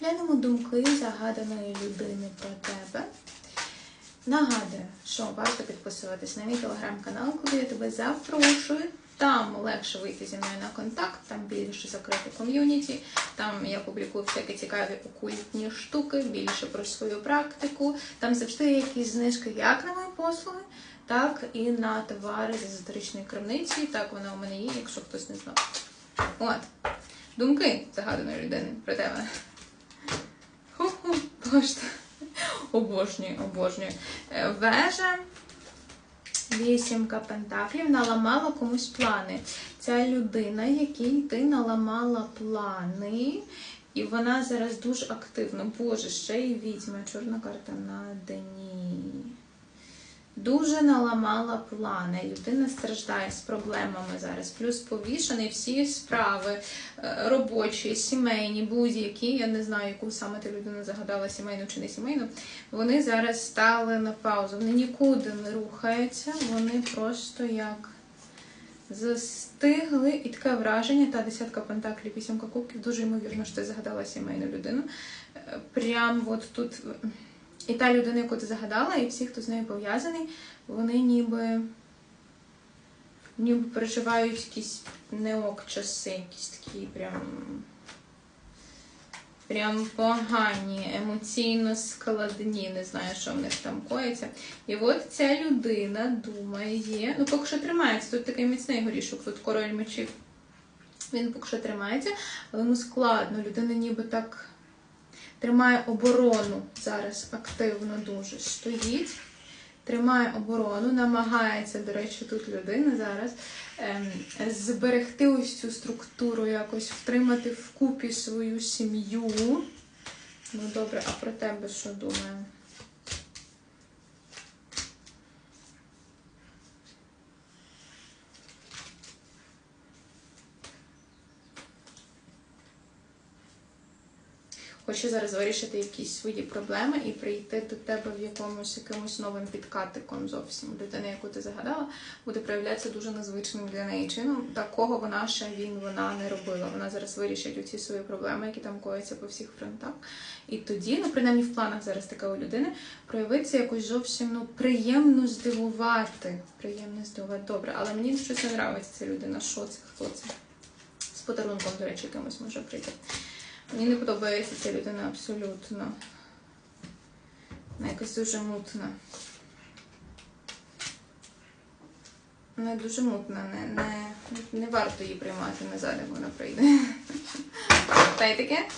Глянемо думки загаданої людини про тебе. Нагадую, що варто підписуватись на мій телеграм-канал, куди я тебе запрошую. Там легше вийти зі мною на контакт, там більше закрите ком'юніті, там я публікую всякі цікаві окультні штуки, більше про свою практику. Там завжди є якісь знижки як на мої послуги, так і на товари з езотеричної крамниці. Так вона у мене є, якщо хтось не знав. От. Думки загаданої людини про тебе. Ху-ху. Обожнюю, обожнюю. Е, Вежа. Вісімка пентаклів наламала комусь плани. Ця людина, якій ти наламала плани, і вона зараз дуже активна. Боже, ще й відьма, чорна карта на дні. Дуже наламала плани. Людина страждає з проблемами зараз. Плюс повішаний всі справи е, робочі, сімейні, будь-які. Я не знаю, яку саме ти людину загадала, сімейну чи не сімейну. Вони зараз стали на паузу. Вони нікуди не рухаються, вони просто як застигли. І таке враження, та десятка пентаклів, вісімка кубків, дуже ймовірно, що ти загадала сімейну людину. Е, Прям от тут. І та людина, яку ти загадала, і всі, хто з нею пов'язаний, вони ніби, ніби переживають якісь неок часи, якісь такі прям, прям погані, емоційно складні, не знаю, що в них там коїться. І от ця людина думає, ну поки що тримається, тут такий міцний горішок, тут король мечів. Він поки що тримається, але йому складно. Людина ніби так тримає оборону зараз активно дуже стоїть. Тримає оборону, намагається, до речі, тут людина зараз ем, зберегти ось цю структуру, якось втримати вкупі свою сім'ю. Ну добре, а про тебе що думаю? Хоче зараз вирішити якісь свої проблеми і прийти до тебе в якомусь якимось новим підкатиком зовсім. Людина, яку ти загадала, буде проявлятися дуже незвичним для неї чином. Такого вона ще він, вона не робила. Вона зараз вирішить оці свої проблеми, які там кояться по всіх фронтах. І тоді, ну принаймні в планах зараз така у людини, проявиться якось зовсім ну приємно здивувати. Приємно здивувати. Добре, але мені щось не подобається ця людина. Що це? Хто це? З подарунком, до речі, якимось може прийти. Мені не подобається ця людина абсолютно. Вона якась дуже мутна. Вона дуже мутна, не, не, не варто її приймати назад, як вона прийде. Та й таке?